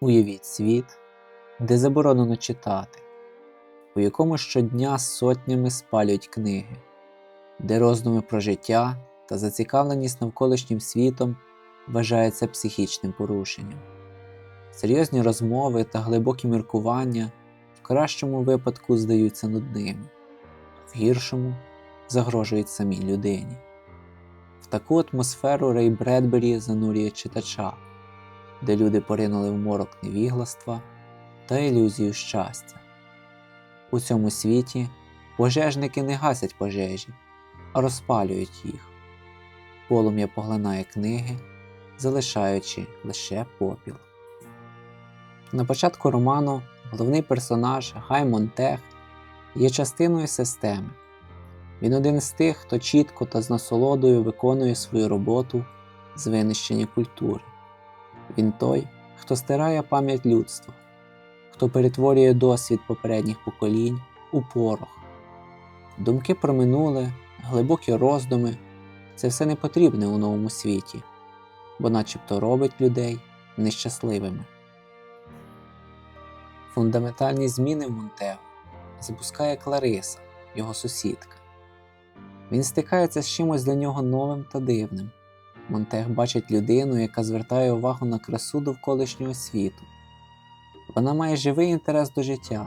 Уявіть світ, де заборонено читати, у якому щодня сотнями спалюють книги, де роздуми про життя та зацікавленість навколишнім світом вважаються психічним порушенням. Серйозні розмови та глибокі міркування в кращому випадку здаються нудними, в гіршому загрожують самій людині. В таку атмосферу Рей Бредбері занурює читача, де люди поринули в морок невігластва та ілюзію щастя. У цьому світі пожежники не гасять пожежі, а розпалюють їх. Полум'я поглинає книги, залишаючи лише попіл. На початку роману головний персонаж Гай Монтех є частиною системи. Він один з тих, хто чітко та з насолодою виконує свою роботу з винищення культури. Він той, хто стирає пам'ять людства, хто перетворює досвід попередніх поколінь у порох. Думки про минуле, глибокі роздуми це все не потрібне у новому світі, бо начебто робить людей нещасливими. Фундаментальні зміни в Монтео запускає Клариса, його сусідка. Він стикається з чимось для нього новим та дивним. Монтег бачить людину, яка звертає увагу на красу довколишнього світу. Вона має живий інтерес до життя,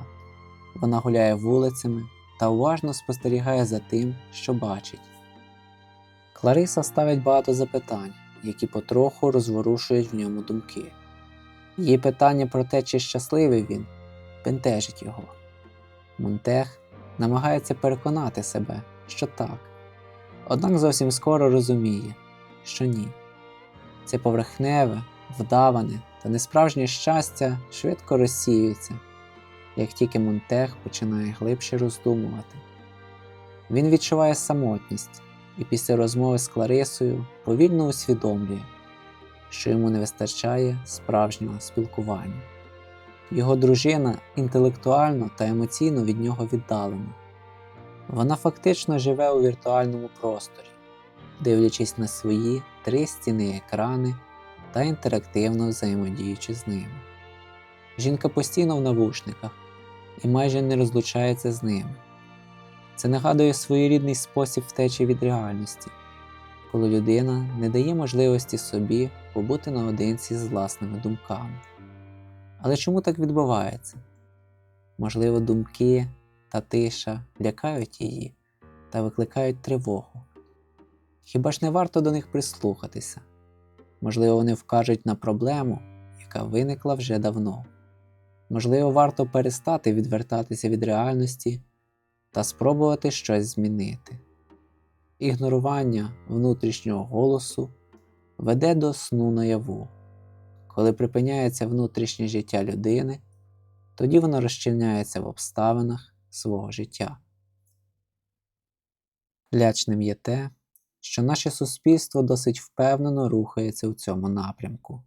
вона гуляє вулицями та уважно спостерігає за тим, що бачить. Клариса ставить багато запитань, які потроху розворушують в ньому думки. Її питання про те, чи щасливий він, бентежить його. Монтег намагається переконати себе, що так, однак зовсім скоро розуміє, що ні. Це поверхневе, вдаване та несправжнє щастя швидко розсіюється, як тільки Монтег починає глибше роздумувати. Він відчуває самотність і після розмови з Кларисою повільно усвідомлює, що йому не вистачає справжнього спілкування. Його дружина інтелектуально та емоційно від нього віддалена. Вона фактично живе у віртуальному просторі, дивлячись на свої три стіни екрани та інтерактивно взаємодіючи з ними. Жінка постійно в навушниках і майже не розлучається з ними. Це нагадує своєрідний спосіб втечі від реальності, коли людина не дає можливості собі побути наодинці з власними думками. Але чому так відбувається? Можливо, думки та тиша лякають її та викликають тривогу. Хіба ж не варто до них прислухатися? Можливо, вони вкажуть на проблему, яка виникла вже давно. Можливо, варто перестати відвертатися від реальності та спробувати щось змінити. Ігнорування внутрішнього голосу веде до сну наяву. Коли припиняється внутрішнє життя людини, тоді вона розчиняється в обставинах свого життя. Лячним є те, що наше суспільство досить впевнено рухається у цьому напрямку.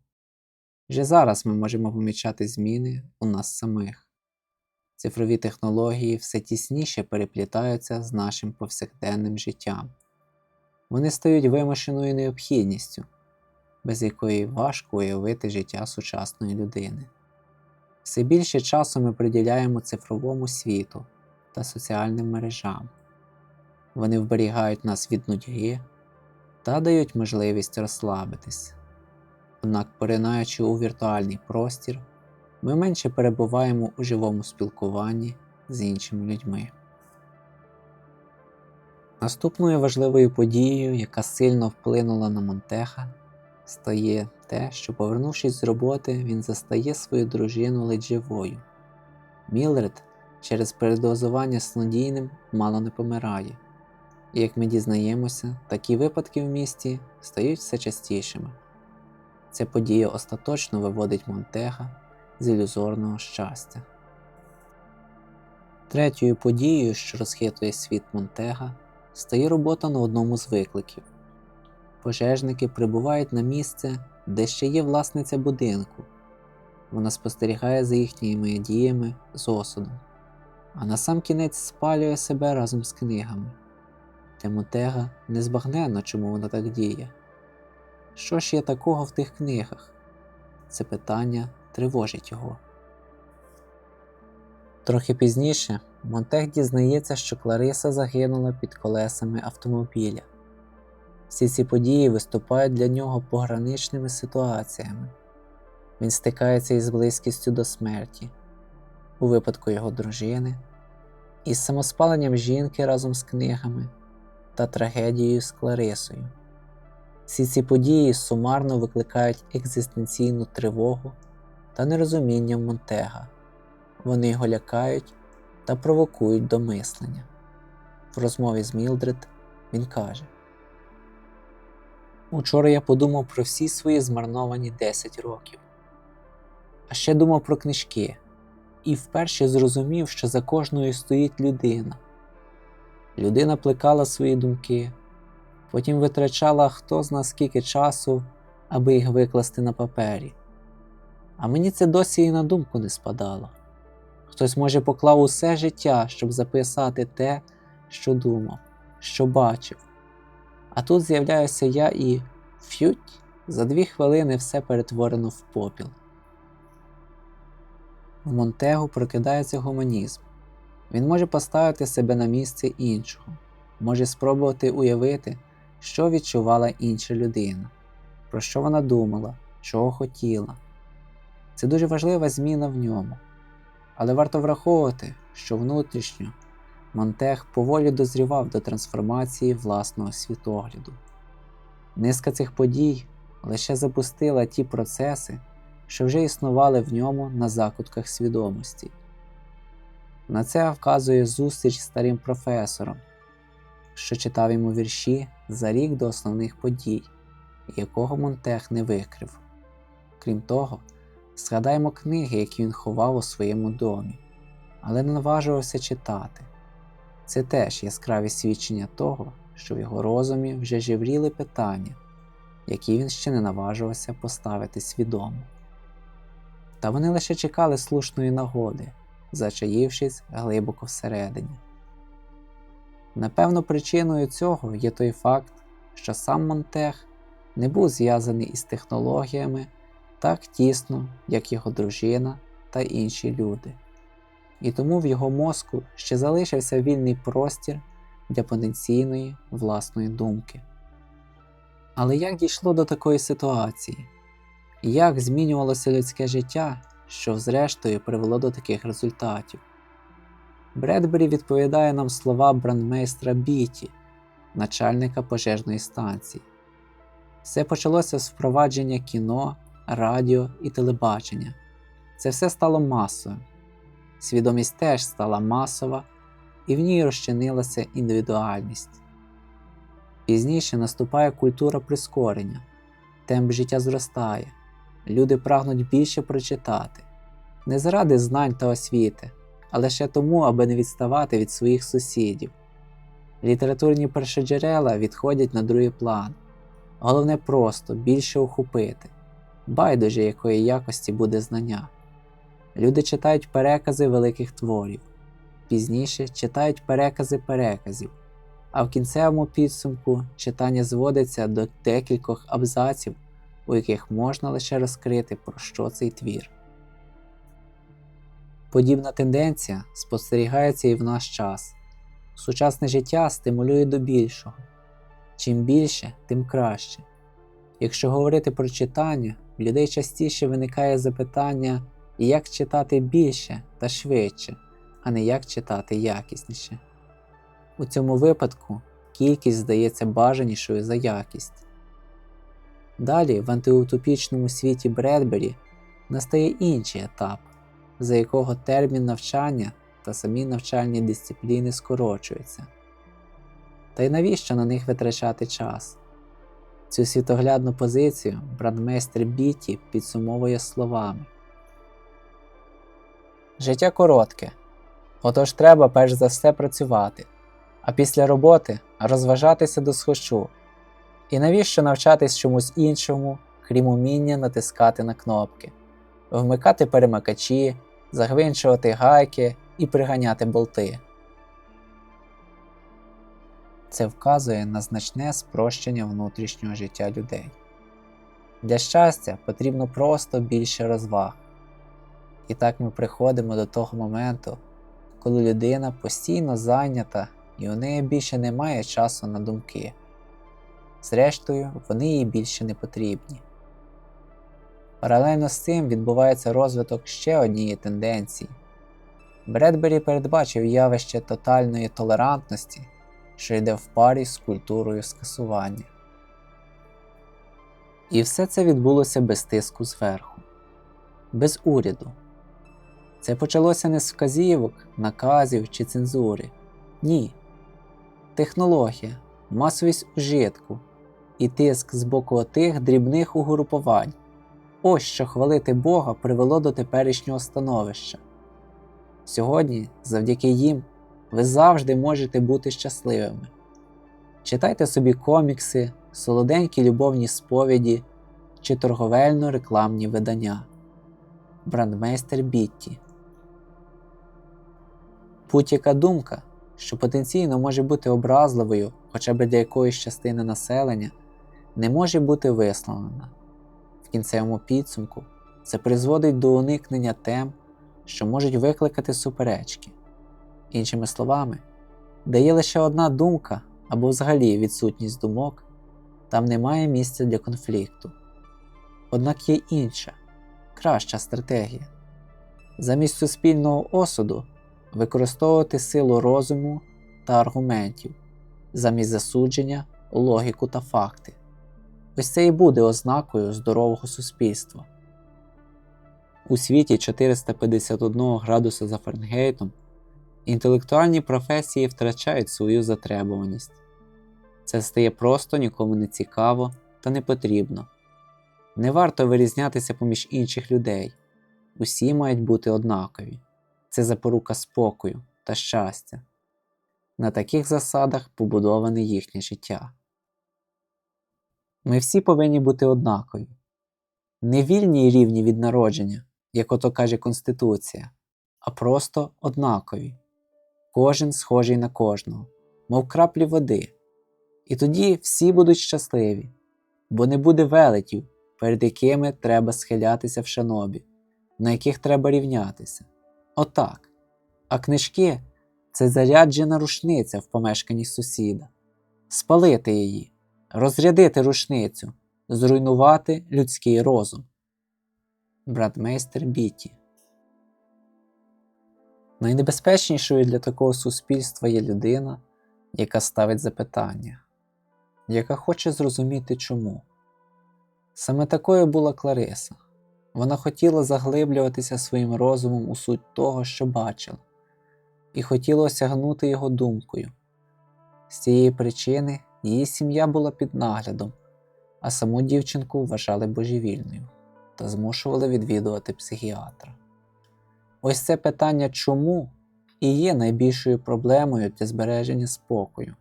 Вже зараз ми можемо помічати зміни у нас самих. Цифрові технології все тісніше переплітаються з нашим повсякденним життям. Вони стають вимушеною необхідністю, без якої важко уявити життя сучасної людини. Все більше часу ми приділяємо цифровому світу та соціальним мережам. Вони вберігають нас від нудьги та дають можливість розслабитись. Однак, поринаючи у віртуальний простір, ми менше перебуваємо у живому спілкуванні з іншими людьми. Наступною важливою подією, яка сильно вплинула на Монтеха, стає те, що, повернувшись з роботи, він застає свою дружину ледь живою. Мілред через передозування снодійним мало не помирає, як ми дізнаємося, такі випадки в місті стають все частішими. Ця подія остаточно виводить Монтега з ілюзорного щастя. Третьою подією, що розхитує світ Монтега, стає робота на одному з викликів. Пожежники прибувають на місце, де ще є власниця будинку. Вона спостерігає за їхніми діями з осудом, а на сам кінець спалює себе разом з книгами. Для Монтега незбагненно, чому вона так діє. Що ж є такого в тих книгах? Це питання тривожить його. Трохи пізніше Монтех дізнається, що Клариса загинула під колесами автомобіля. Всі ці події виступають для нього пограничними ситуаціями. Він стикається із близькістю до смерті, у випадку його дружини, із самоспаленням жінки разом з книгами та трагедією з Кларисою. Всі ці події сумарно викликають екзистенційну тривогу та нерозуміння Монтега. Вони його лякають та провокують до мислення. В розмові з Мілдред він каже: Учора я подумав про всі свої змарновані 10 років, а ще думав про книжки і вперше зрозумів, що за кожною стоїть людина. Людина плекала свої думки, потім витрачала хто зна скільки часу, аби їх викласти на папері. А мені це досі і на думку не спадало. Хтось, може, поклав усе життя, щоб записати те, що думав, що бачив. А тут з'являюся я і фють, за дві хвилини все перетворено в попіл. В Монтегу прокидається гуманізм. Він може поставити себе на місце іншого, може спробувати уявити, що відчувала інша людина, про що вона думала, чого хотіла. Це дуже важлива зміна в ньому. Але варто враховувати, що внутрішньо Монтег поволі дозрівав до трансформації власного світогляду. Низка цих подій лише запустила ті процеси, що вже існували в ньому на закутках свідомості. На це вказує зустріч старим професором, що читав йому вірші за рік до основних подій, якого Монтег не викрив. Крім того, згадаємо книги, які він ховав у своєму домі, але не наважувався читати. Це теж яскраві свідчення того, що в його розумі вже жевріли питання, які він ще не наважувався поставити свідомо. Та вони лише чекали слушної нагоди, зачаївшись глибоко всередині. Напевно, причиною цього є той факт, що сам Монтег не був зв'язаний із технологіями так тісно, як його дружина та інші люди, і тому в його мозку ще залишився вільний простір для потенційної власної думки. Але як дійшло до такої ситуації? Як змінювалося людське життя, що зрештою привело до таких результатів? Бредбері відповідає нам слова брандмейстра Біті, начальника пожежної станції. Все почалося з впровадження кіно, радіо і телебачення. Це все стало масою. Свідомість теж стала масова, і в ній розчинилася індивідуальність. Пізніше наступає культура прискорення, темп життя зростає, люди прагнуть більше прочитати, не заради знань та освіти, а лише тому, аби не відставати від своїх сусідів. Літературні першоджерела відходять на другий план. Головне просто більше охопити, байдуже якої якості буде знання. Люди читають перекази великих творів, пізніше читають перекази переказів, а в кінцевому підсумку читання зводиться до декількох абзаців, у яких можна лише розкрити, про що цей твір. Подібна тенденція спостерігається і в наш час. Сучасне життя стимулює до більшого. Чим більше, тим краще. Якщо говорити про читання, в людей частіше виникає запитання, як читати більше та швидше, а не як читати якісніше. У цьому випадку кількість здається бажанішою за якість. Далі в антиутопічному світі Бредбері настає інший етап, за якого термін навчання та самі навчальні дисципліни скорочуються. Та й навіщо на них витрачати час? Цю світоглядну позицію брандмейстер Біті підсумовує словами. Життя коротке, отож треба перш за все працювати, а після роботи розважатися до схочу. І навіщо навчатись чомусь іншому, крім уміння натискати на кнопки, вмикати перемикачі, загвинчувати гайки і приганяти болти. Це вказує на значне спрощення внутрішнього життя людей. Для щастя потрібно просто більше розваг, І так ми приходимо до того моменту, коли людина постійно зайнята і у неї більше немає часу на думки. Зрештою, вони їй більше не потрібні. Паралельно з цим відбувається розвиток ще однієї тенденції. Бредбері передбачив явище тотальної толерантності, що йде в парі з культурою скасування. І все це відбулося без тиску зверху, без уряду. Це почалося не з вказівок, наказів чи цензури. Ні. Технологія, масовість ужитку і тиск з боку отих дрібних угрупувань. Ось що хвалити Бога привело до теперішнього становища. Сьогодні, завдяки їм, ви завжди можете бути щасливими. Читайте собі комікси, солоденькі любовні сповіді чи торговельно рекламні видання. Брандмейстер Бітті. Будь-яка думка, що потенційно може бути образливою хоча б для якоїсь частини населення, не може бути висловлена. В кінцевому підсумку це призводить до уникнення тем, що можуть викликати суперечки. Іншими словами, де є лише одна думка або взагалі відсутність думок, там немає місця для конфлікту. Однак є інша, краща стратегія. Замість суспільного осуду використовувати силу розуму та аргументів, замість засудження, логіку та факти. Ось це і буде ознакою здорового суспільства. У світі 451 градуса за Фаренгейтом інтелектуальні професії втрачають свою затребуваність. Це стає просто нікому не цікаво та не потрібно. Не варто вирізнятися поміж інших людей. Усі мають бути однакові. Це запорука спокою та щастя. На таких засадах побудоване їхнє життя. Ми всі повинні бути однакові, не вільні і рівні від народження, як ото каже Конституція, а просто однакові, кожен схожий на кожного, мов краплі води. І тоді всі будуть щасливі, бо не буде велетів, перед якими треба схилятися в шанобі, на яких треба рівнятися. Отак. А книжки це заряджена рушниця в помешканні сусіда. Спалити її, розрядити рушницю, зруйнувати людський розум. Братмейстер Біті. Найнебезпечнішою для такого суспільства є людина, яка ставить запитання, яка хоче зрозуміти чому. Саме такою була Клариса. Вона хотіла заглиблюватися своїм розумом у суть того, що бачила, і хотіла осягнути його думкою. З цієї причини її сім'я була під наглядом, а саму дівчинку вважали божевільною та змушували відвідувати психіатра. Ось це питання чому і є найбільшою проблемою для збереження спокою.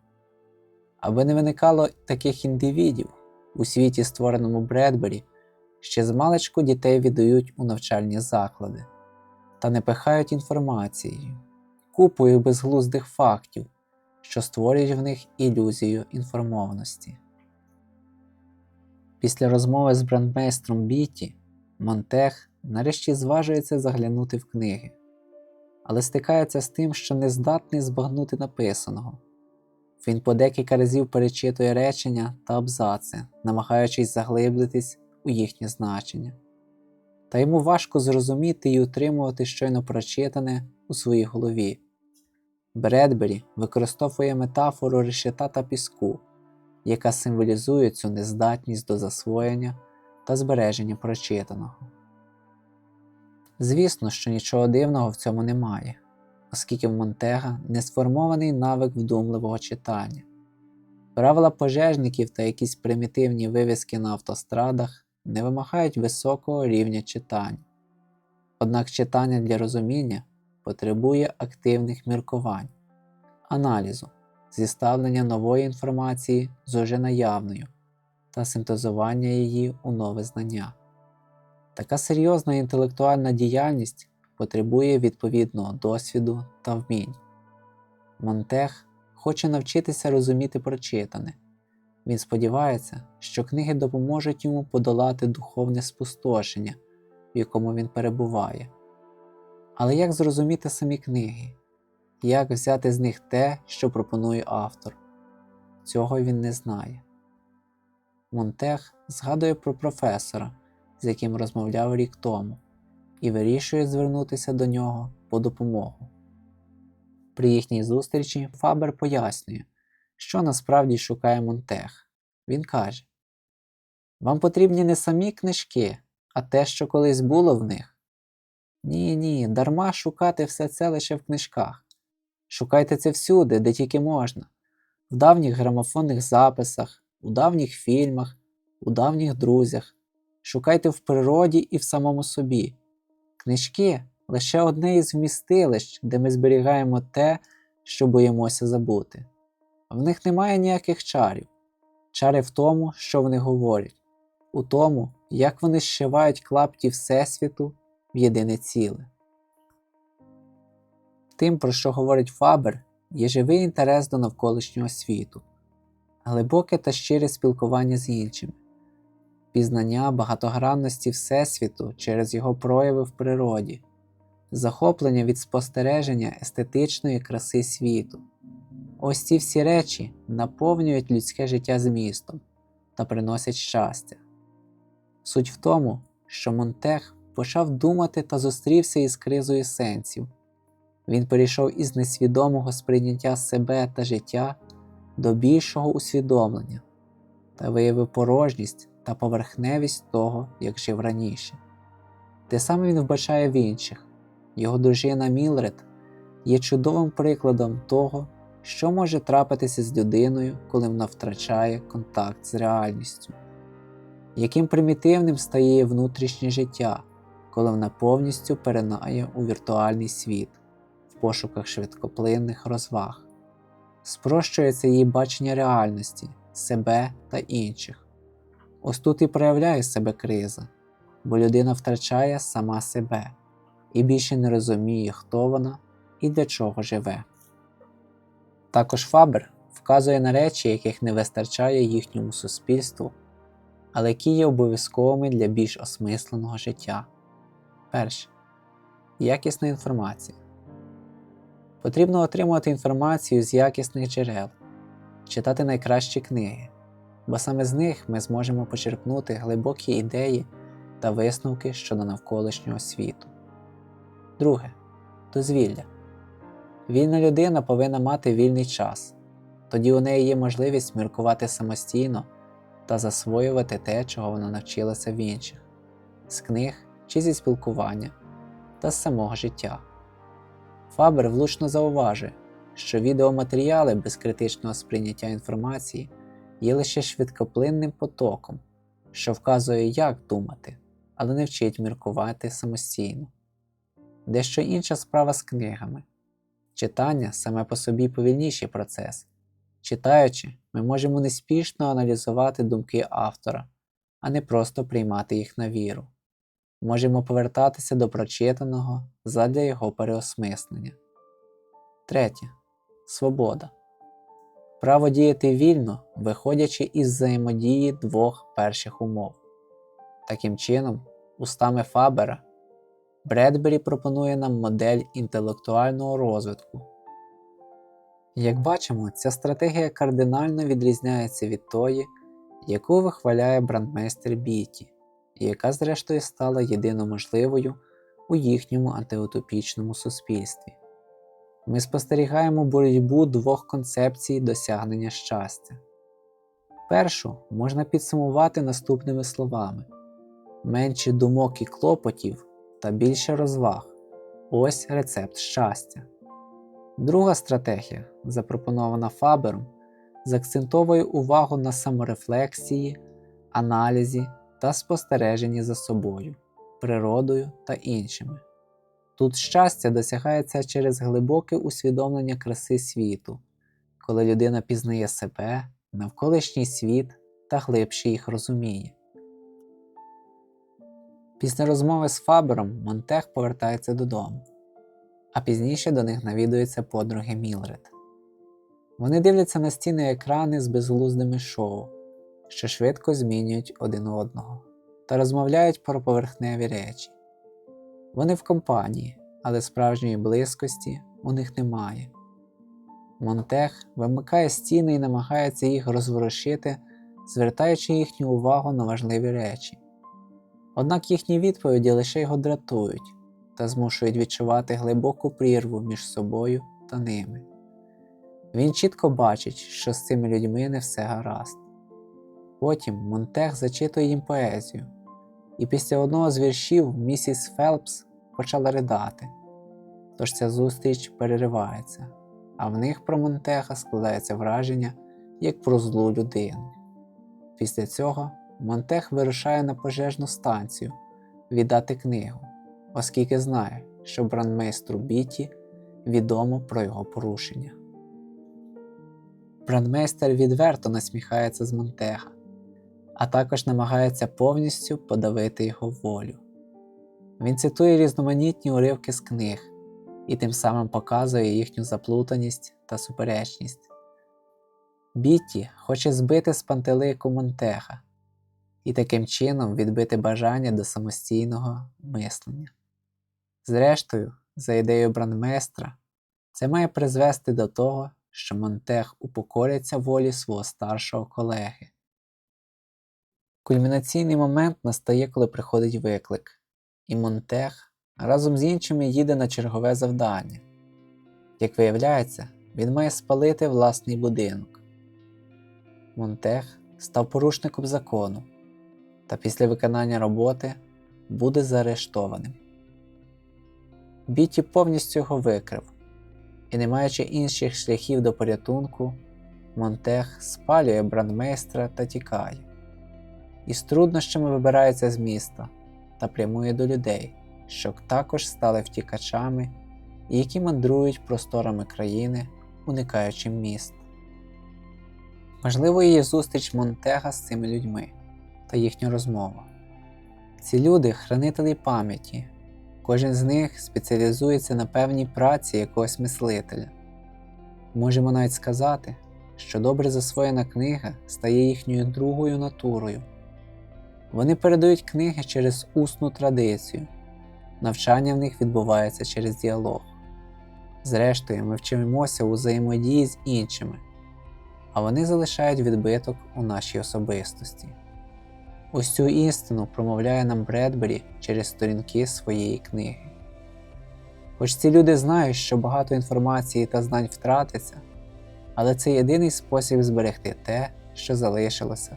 Аби не виникало таких індивідів у світі, створеному Бредбері, ще з маличку дітей віддають у навчальні заклади та не пихають інформацією, купою безглуздих фактів, що створюють в них ілюзію інформованості. Після розмови з брандмейстром Біті Монтех нарешті зважується заглянути в книги, але стикається з тим, що не здатний збагнути написаного. Він по декілька разів перечитує речення та абзаци, намагаючись заглиблитись у їхнє значення. Та йому важко зрозуміти і утримувати щойно прочитане у своїй голові. Бредбері використовує метафору решета та піску, яка символізує цю нездатність до засвоєння та збереження прочитаного. Звісно, що нічого дивного в цьому немає, оскільки в Монтега не сформований навик вдумливого читання. Правила пожежників та якісь примітивні вивіски на автострадах не вимагають високого рівня читання. Однак читання для розуміння потребує активних міркувань, аналізу, зіставлення нової інформації з уже наявною та синтезування її у нове знання. Така серйозна інтелектуальна діяльність потребує відповідного досвіду та вмінь. Монтех хоче навчитися розуміти прочитане. Він сподівається, що книги допоможуть йому подолати духовне спустошення, в якому він перебуває, Але як зрозуміти самі книги? Як взяти з них те, що пропонує автор? Цього він не знає. Монтех згадує про професора, з яким розмовляв рік тому, і вирішує звернутися до нього по допомогу. При їхній зустрічі Фабер пояснює, що насправді шукає Монтех. Він каже: Вам потрібні не самі книжки, а те, що колись було в них. Ні, ні, дарма шукати все це лише в книжках. Шукайте це всюди, де тільки можна, в давніх грамофонних записах, у давніх фільмах, у давніх друзях. Шукайте в природі і в самому собі. Книжки лише одне із вмістилищ, де ми зберігаємо те, що боїмося забути. В них немає ніяких чарів. Чари в тому, що вони говорять, у тому, як вони зшивають клапті Всесвіту в єдине ціле. Тим, про що говорить Фабер, є живий інтерес до навколишнього світу, глибоке та щире спілкування з іншими, пізнання багатогранності Всесвіту через його прояви в природі, захоплення від спостереження естетичної краси світу. Ось ці всі речі наповнюють людське життя змістом та приносять щастя. Суть в тому, що Монтех почав думати та зустрівся із кризою сенсів. Він перейшов із несвідомого сприйняття себе та життя до більшого усвідомлення та виявив порожність та поверхневість того, як жив раніше. Те саме він вбачає в інших. Його дружина Мілред є чудовим прикладом того, що може трапитися з людиною, коли вона втрачає контакт з реальністю, яким примітивним стає внутрішнє життя, коли вона повністю перенає у віртуальний світ в пошуках швидкоплинних розваг, спрощується її бачення реальності, себе та інших. Ось тут і проявляє себе криза, бо людина втрачає сама себе і більше не розуміє, хто вона і для чого живе. Також Фабер вказує на речі, яких не вистачає їхньому суспільству, але які є обов'язковими для більш осмисленого життя. Перше. Якісна інформація. Потрібно отримувати інформацію з якісних джерел, читати найкращі книги, бо саме з них ми зможемо почерпнути глибокі ідеї та висновки щодо навколишнього світу. Друге. Дозвілля. Вільна людина повинна мати вільний час, тоді у неї є можливість міркувати самостійно та засвоювати те, чого вона навчилася в інших, з книг чи зі спілкування та з самого життя. Фабер влучно зауважує, що відеоматеріали без критичного сприйняття інформації є лише швидкоплинним потоком, що вказує, як думати, але не вчить міркувати самостійно. Дещо інша справа з книгами. Читання саме по собі повільніший процес. Читаючи, ми можемо неспішно аналізувати думки автора, а не просто приймати їх на віру. Можемо повертатися до прочитаного задля його переосмислення. Третє. Свобода. Право діяти вільно, виходячи із взаємодії двох перших умов. Таким чином, устами Фабера, Бредбері пропонує нам модель інтелектуального розвитку. Як бачимо, ця стратегія кардинально відрізняється від тої, яку вихваляє брандмейстер Біті, і яка, зрештою, стала єдино можливою у їхньому антиутопічному суспільстві. Ми спостерігаємо боротьбу двох концепцій досягнення щастя. Першу можна підсумувати наступними словами: менше думок і клопотів та більше розваг ось рецепт щастя. Друга стратегія, запропонована Фабером, заакцентовує увагу на саморефлексії, аналізі та спостереженні за собою, природою та іншими. Тут щастя досягається через глибоке усвідомлення краси світу, коли людина пізнає себе, навколишній світ та глибше їх розуміє. Після розмови з Фабером Монтех повертається додому, а пізніше до них навідуються подруги Мілред. Вони дивляться на стіни екрани з безглуздими шоу, що швидко змінюють один одного, та розмовляють про поверхневі речі. Вони в компанії, але справжньої близькості у них немає. Монтех вимикає стіни і намагається їх розворушити, звертаючи їхню увагу на важливі речі. Однак їхні відповіді лише його дратують та змушують відчувати глибоку прірву між собою та ними. Він чітко бачить, що з цими людьми не все гаразд. Потім Монтех зачитує їм поезію, і після одного з віршів місіс Фелпс почала ридати. Тож ця зустріч переривається, а в них про Монтеха складається враження як про злу людину. Після цього Монтех вирушає на пожежну станцію віддати книгу, оскільки знає, що брандмейстру Біті відомо про його порушення. Брандмейстер відверто насміхається з Монтеха, а також намагається повністю подавити його волю. Він цитує різноманітні уривки з книг і тим самим показує їхню заплутаність та суперечність. Бітті хоче збити з пантелику Монтеха і таким чином відбити бажання до самостійного мислення. Зрештою, за ідеєю брандмейстра, це має призвести до того, що Монтех упокориться волі свого старшого колеги. Кульмінаційний момент настає, коли приходить виклик, і Монтех разом з іншими їде на чергове завдання. Як виявляється, він має спалити власний будинок. Монтех став порушником закону та після виконання роботи буде заарештованим. Біті повністю його викрив, і, не маючи інших шляхів до порятунку, Монтех спалює брандмейстра та тікає, і з труднощами вибирається з міста та прямує до людей, що також стали втікачами і які мандрують просторами країни, уникаючи міст. Важливою є зустріч Монтега з цими людьми та їхня розмова. Ці люди хранителі пам'яті, кожен з них спеціалізується на певній праці якогось мислителя. Можемо навіть сказати, що добре засвоєна книга стає їхньою другою натурою. Вони передають книги через усну традицію, навчання в них відбувається через діалог. Зрештою, ми вчимося у взаємодії з іншими, а вони залишають відбиток у нашій особистості. Ось цю істину промовляє нам Бредбері через сторінки своєї книги. Хоч ці люди знають, що багато інформації та знань втратиться, але це єдиний спосіб зберегти те, що залишилося,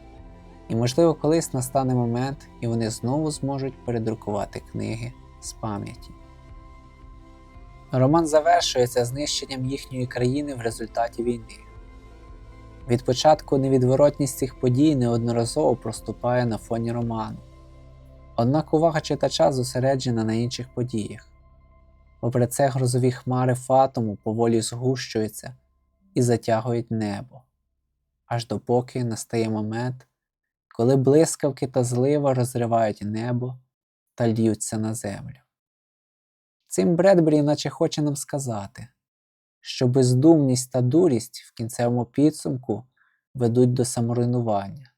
і, можливо, колись настане момент, і вони знову зможуть передрукувати книги з пам'яті. Роман завершується знищенням їхньої країни в результаті війни. Від початку невідворотність цих подій неодноразово проступає на фоні роману. Однак увага читача зосереджена на інших подіях. Попри це грозові хмари фатуму поволі згущуються і затягують небо, аж допоки настає момент, коли блискавки та злива розривають небо та льються на землю. Цим Бредбері наче хоче нам сказати що бездумність та дурість в кінцевому підсумку ведуть до саморуйнування.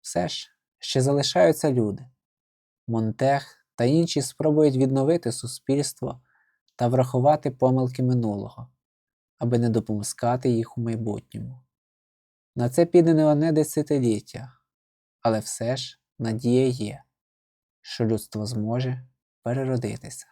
Все ж ще залишаються люди. Монтех та інші спробують відновити суспільство та врахувати помилки минулого, аби не допускати їх у майбутньому. На це піде не одне десятиліття, але все ж надія є, що людство зможе переродитися.